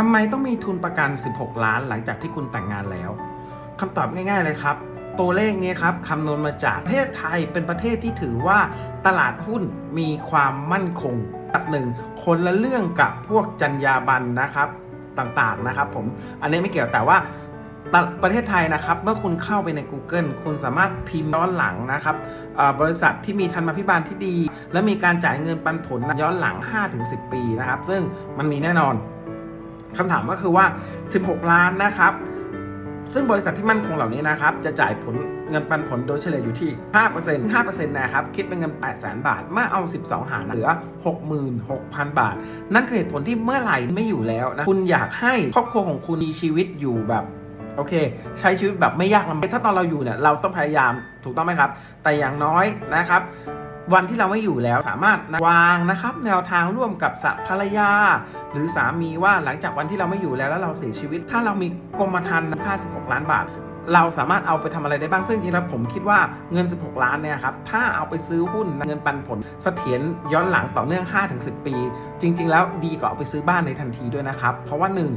ทำไมต้องมีทุนประกัน 16 ล้านหลังจากที่คุณแต่งงานแล้วคำตอบง่าย ๆ เลยครับ ตัวเลขนี้ครับคำนวณมาจากประเทศไทยเป็นประเทศที่ถือว่าตลาดหุ้นมีความมั่นคงอันดับหนึ่งคนละเรื่องกับพวกจรรยาบรรณนะครับต่างๆนะครับ ผมอันนี้ไม่เกี่ยวแต่ว่าประเทศไทยนะครับ เมื่อคุณเข้าไปใน Google คุณสามารถพิมพ์ย้อนหลังนะครับบริษัทที่มีธรรมาภิบาลที่ดี และมีการจ่ายเงินปันผลย้อนหลัง 5-10 ปีนะครับ ซึ่งมันมีแน่นอน คำถามก็คือว่า 16 ล้านนะครับ ซึ่งบริษัทที่มั่นคงเหล่านี้นะครับ จะจ่ายผลเงินปันผลโดยเฉลี่ยอยู่ที่ 5% 5%นะครับ คิดเป็นเงิน 8 0 0 0 0 0 บาท เมื่อเอา 12 หารเหลือ 66,000 บาท นั่นคือเหตุผลที่เมื่อไหร่ไม่อยู่แล้วนะ คุณอยากให้ครอบครัวของคุณมีชีวิตอยู่แบบ โอเค ใช้ชีวิตแบบไม่ยากลำบากถ้าตอนเราอยู่เนี่ยเราต้องพยายามถูกต้องไหมครับ แต่อย่างน้อยนะครับ วันที่เราไม่อยู่แล้วสามารถวางนะครับ แนวทางร่วมกับสภรรยา หรือสามีว่าหลังจากวันที่เราไม่อยู่แล้วแล้วเราเสียชีวิต ถ้าเรามีกรมธรรม์ค่า 16 ล้านบาท เราสามารถเอาไปทำอะไรได้บ้าง ซึ่งจริงๆแล้วผมคิดว่าเงิน 16 ล้านเนี่ยครับ ถ้าเอาไปซื้อหุ้นเงินปันผลเสถียรย้อนหลังต่อเนื่อง 5-10 ปี จริง ๆ แล้วดีกว่าเอาไปซื้อบ้านในทันทีด้วยนะครับ เพราะว่าหนึ่ง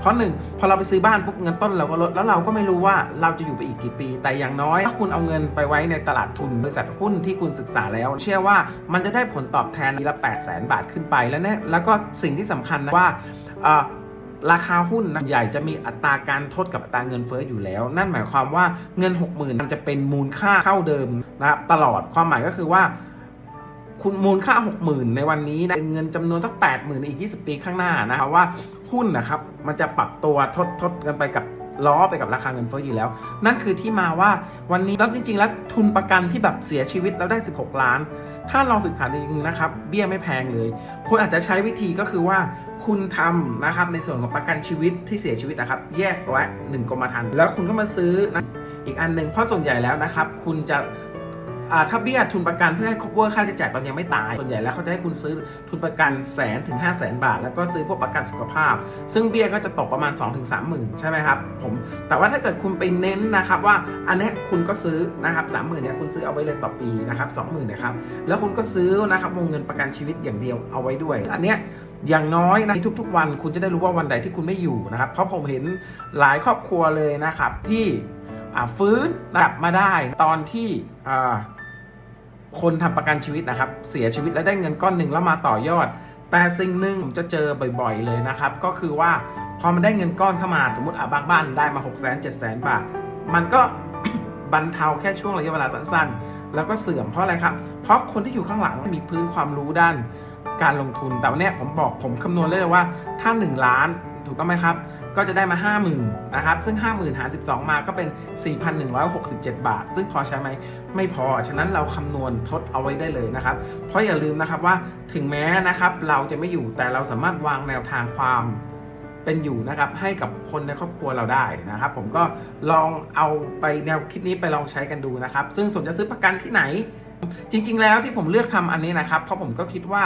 เพราะหนึ่งพอเราไปซื้อบ้านปุ๊บเงินต้นเราก็ลด แล้วเราก็ไม่รู้ว่าเราจะอยู่ไปอีกกี่ปี แต่อย่างน้อย ถ้าคุณเอาเงินไปไว้ในตลาดทุนบริษัทหุ้นที่คุณศึกษาแล้ว เชื่อว่ามันจะได้ผลตอบแทนปีละ 8 0 0 0 0 0 บาทขึ้นไป แล้วเนี่ยแล้วก็สิ่งที่สำคัญนะว่า ราคาหุ้นนะใหญ่จะมีอัตราการทดกับอัตราเงินเฟ้ออยู่แล้ว นั่นหมายความว่าเงิน 60,000ื่นจะเป็นมูลค่าเท่าเดิมนะตลอดความหมายก็คือว่าคุณมูลค่า 60,000 ในวันนี้นะเป็นเงินจำนวนสัก80,000 ในอีก 20 ปีข้างหน้านะครับว่าหุ้นนะครับมันจะปรับตัวทดทดกันไปกับ ล้อไปกับราคาเงินเฟ้ออยู่แล้ว นั่นคือที่มาว่าวันนี้แล้วจริง ๆ แล้วทุนประกันที่แบบเสียชีวิตแล้วได้ 16 ล้าน ถ้าลองศึกษาจริงๆนะครับ เบี้ยไม่แพงเลย คุณอาจจะใช้วิธีก็คือว่าคุณทำนะครับในส่วนของประกันชีวิตที่เสียชีวิตนะครับ แยกไว้หนึ่งกรมธรรม์แล้วคุณก็มาซื้อนะอีกอันหนึ่งเพราะส่วนใหญ่แล้วนะครับ คุณจะ ถ้าเบี้ยทุนประกันเพื่อให้ cover ค่าใช้จ่ายตอนยังไม่ตาย ส่วนใหญ่แล้วเขาจะให้คุณซื้อทุนประกันแสนถึง5 0 0แสนบาท แล้วก็ซื้อพวกประกันสุขภาพ ซึ่งเบี้ยก็จะตกประมาณ 2-3ถึง3 0,000ใช่ไหมครับผมแต่ว่าถ้าเกิดคุณไปเน้นนะครับว่าอันนี้คุณก็ซื้อนะครับสามหมื่นเนี่ยคุณซื้อเอาไว้เลยต่อปีนะครับสองหมื่นนะครับแล้วคุณก็ซื้อนะครับวงเงินประกันชีวิตอย่างเดียวเอาไว้ด้วย อันเนี้ยอย่างน้อยนะทุกๆ วันคุณจะได้รู้ว่าวันใดที่คุณไม่อยู่นะครับ เพราะผมเห็นหลายครอบครัวเลยนะครับที่ฟื้นกลับมาได้ตอนที่ คนทำประกันชีวิตนะครับ เสียชีวิตแล้วได้เงินก้อนหนึ่งแล้วมาต่อยอด แต่สิ่งหนึ่งผมจะเจอบ่อยๆเลยนะครับ ก็คือว่าพอมันได้เงินก้อนเข้ามาสมมติอะบางบ้านได้มา 6 0 0 0 0 0 7 0 0 0 บาท มันก็บรรเทาแค่ช่วงระยะเวลาสั้นๆ แล้วก็เสื่อมเพราะอะไรครับ เพราะคนที่อยู่ข้างหลังมีพื้นความรู้ด้านการลงทุนแต่วันนี้ผมบอกผมคำนวณเลยว่าถ้า 1 ล้าน ถูกต้องไหมครับ ก็จะได้มา 50,000นะครับ ซึ่ง 50,000 หาร 12 มาก็เป็น 4,167 บาท ซึ่งพอใช้ไหมไม่พอ ฉะนั้นเราคำนวณทดเอาไว้ได้เลยนะครับ เพราะอย่าลืมนะครับว่าถึงแม้นะครับเราจะไม่อยู่แต่เราสามารถวางแนวทางความเป็นอยู่นะครับให้กับคนในครอบครัวเราได้นะครับ ผมก็ลองเอาไปแนวคิดนี้ไปลองใช้กันดูนะครับ ซึ่งส่วนจะซื้อประกันที่ไหน จริง ๆ แล้วที่ผมเลือกทำอันนี้นะครับ เพราะผมก็คิดว่า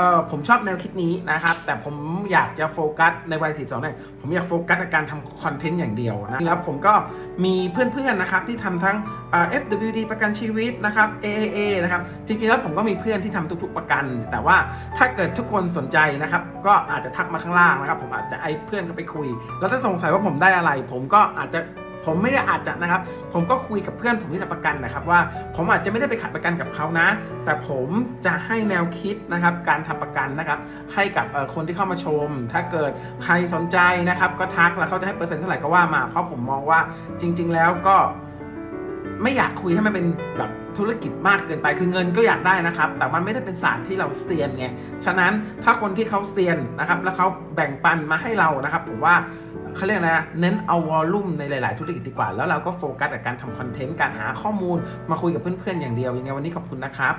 เออผมชอบแนวคิดนี้นะครับ แต่ผมอยากจะโฟกัสในวัย 12เนี่ยผมอยากโฟกัสในการทำคอนเทนต์อย่างเดียวนะแล้วผมก็มีเพื่อนๆนะครับที่ทำทั้งเอ่อ FWD ประกันชีวิตนะครับ AAA นะครับจริงๆแล้วผมก็มีเพื่อนที่ทำทุก ๆ ประกัน แต่ว่าถ้าเกิดทุกคนสนใจนะครับก็อาจจะทักมาข้างล่างนะครับ ผมอาจจะไอ้เพื่อนก็ไปคุย แล้วถ้าสงสัยว่าผมได้อะไร ผมก็อาจจะ ผมไม่ได้อาจจะนะครับ ผมก็คุยกับเพื่อนผมที่ทำประกันนะครับ ว่าผมอาจจะไม่ได้ไปขัดประกันกับเขานะ แต่ผมจะให้แนวคิดนะครับ การทำประกันนะครับ ให้กับคนที่เข้ามาชม ถ้าเกิดใครสนใจนะครับ ก็ทักแล้วเขาจะให้เปอร์เซ็นต์เท่าไหร่ก็ว่ามา เพราะผมมองว่าจริง ๆ แล้วก็ ไม่อยากคุยให้มันเป็นแบบธุรกิจมากเกินไปคือเงินก็อยากได้นะครับ แต่มันไม่ได้เป็นศาสตร์ที่เราเซียนไงฉะนั้นถ้าคนที่เขาเซียนนะครับ แล้วเขาแบ่งปันมาให้เรานะครับ ผมว่าเขาเรียกนะเน้นเอาวอลลุ่มในหลาย ๆ ธุรกิจดีกว่า แล้วเราก็โฟกัสกับการทำคอนเทนต์การหาข้อมูลมาคุยกับเพื่อน ๆ อย่างเดียวยังไงวันนี้ขอบคุณนะครับ